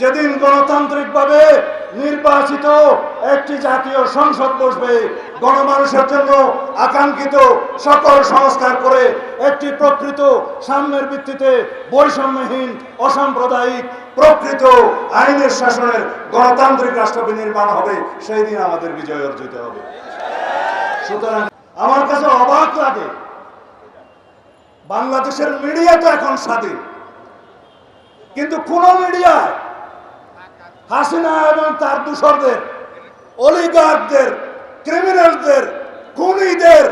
যেদিন গণতান্ত্রিকভাবে নির্বাচিত একটি জাতীয় সংসদ বসবে, গণমানুষের জন্য আকাঙ্ক্ষিত সকল সংস্কার করে একটি প্রকৃত সাম্যের ভিত্তিতে বৈষম্যহীন, অসাম্প্রদায়িক, প্রকৃত আইনের শাসনের গণতান্ত্রিক রাষ্ট্র নির্মাণ হবে, সেই দিন আমাদের বিজয় অর্জিত হবে। সুতরাং আমার কাছে অবাক লাগে, বাংলাদেশের মিডিয়া তো এখন স্বাধীন, কিন্তু কোন মিডিয়া হাসিনা এবং তার দূষরদের অলিগারদের ক্রিমিনালদের খুনিদের,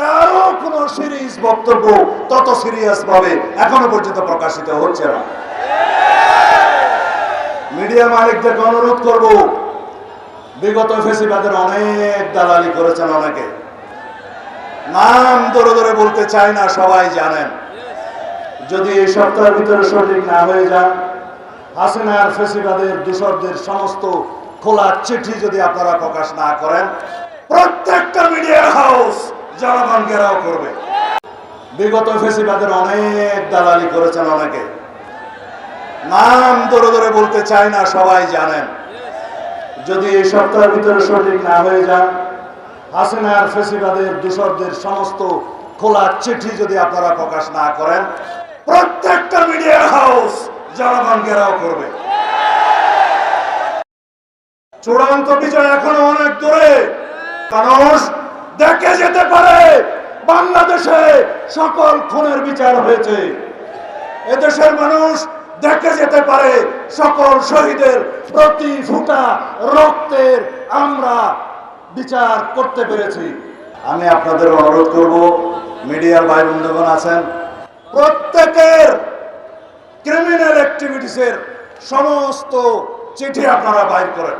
তারও কোন সিরিজ বক্তব্য তত সিরিয়াস ভাবে এখনও পর্যন্ত প্রকাশিত হচ্ছে না। মিডিয়া মালিকদেরকে অনুরোধ করব, বিগত ফেসিবাদের অনেক দালালি করেছেন অনেকে। নাম ধরে ধরে বলতে চাই না, সবাই জানেন। যদি এই সপ্তাহের ভিতরে সঠিক না হয়ে যান হাসিনার ফেসিবাদের দূষরদের সমস্ত খোলা চিঠি যদি আপনারা প্রকাশ না করেন, প্রত্যেকটা মিডিয়া হাউস জনগণ ঘেরাও করবে। বিগত ফেসিবাদের অনেক দালালি করেছেন অনেকে। নাম ধরে ধরে বলতে চাই না, সবাই জানেন। যদি এই সপ্তাহের ভিতরে সঠিক না হয়ে যান, হাসিনার ফেসিবাদের দূষরদের সমস্ত খোলা চিঠি যদি আপনারা প্রকাশ না করেন, প্রত্যেকটা মিডিয়া হাউস জনগণ ঘেরাও করবে। চূড়ান্ত বিজয় এখনও অনেক দূরে। মানুষ দেখে যেতে পারে, বাংলাদেশে সকল খুনের বিচার হয়েছে। এদেশের মানুষ দেখে যেতে পারে, সকল শহীদের প্রতি ফুটা রক্তের আমরা বিচার করতে পেরেছি। আমি আপনাদের অনুরোধ করব, মিডিয়ার ভাই বন্ধুগণ আছেন, প্রত্যেকের ক্রিমিনাল অ্যাক্টিভিটিসের সমস্ত চিঠি আপনারা বাইর করেন।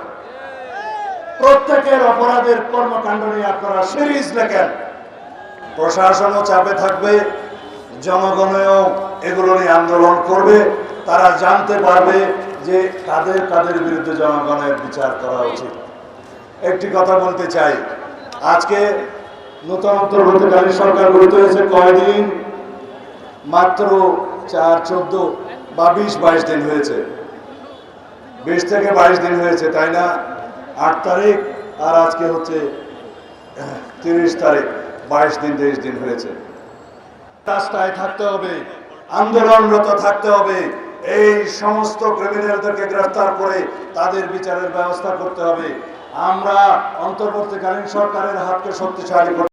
প্রত্যেকের অপরাধের কর্মকাণ্ড নিয়ে আপনারা সিরিজ লেখেন। প্রশাসনও চাপে থাকবে, জনগণেও এগুলো নিয়ে আন্দোলন করবে। তারা জানতে পারবে যে কাদের কাদের বিরুদ্ধে জনগণের বিচার করা উচিত। একটি কথা বলতে চাই, আজকে নতুন সরকার গঠিত হয়েছে কয়দিন? মাত্র চার চোদ্দ বা বিশ বাইশ দিন হয়েছে। বিশ থেকে বাইশ দিন হয়েছে, তাই না? আট তারিখ আর আজকে হচ্ছে তিরিশ তারিখ, বাইশ দিন, তেইশ দিন হয়েছে। রাস্তায় থাকতে হবে, আন্দোলনরত থাকতে হবে। এই সমস্ত ক্রিমিনালদেরকে গ্রেফতার করে তাদের বিচারের ব্যবস্থা করতে হবে। আমরা অন্তর্বর্তীকালীন সরকারের হাতকে শক্তিশালী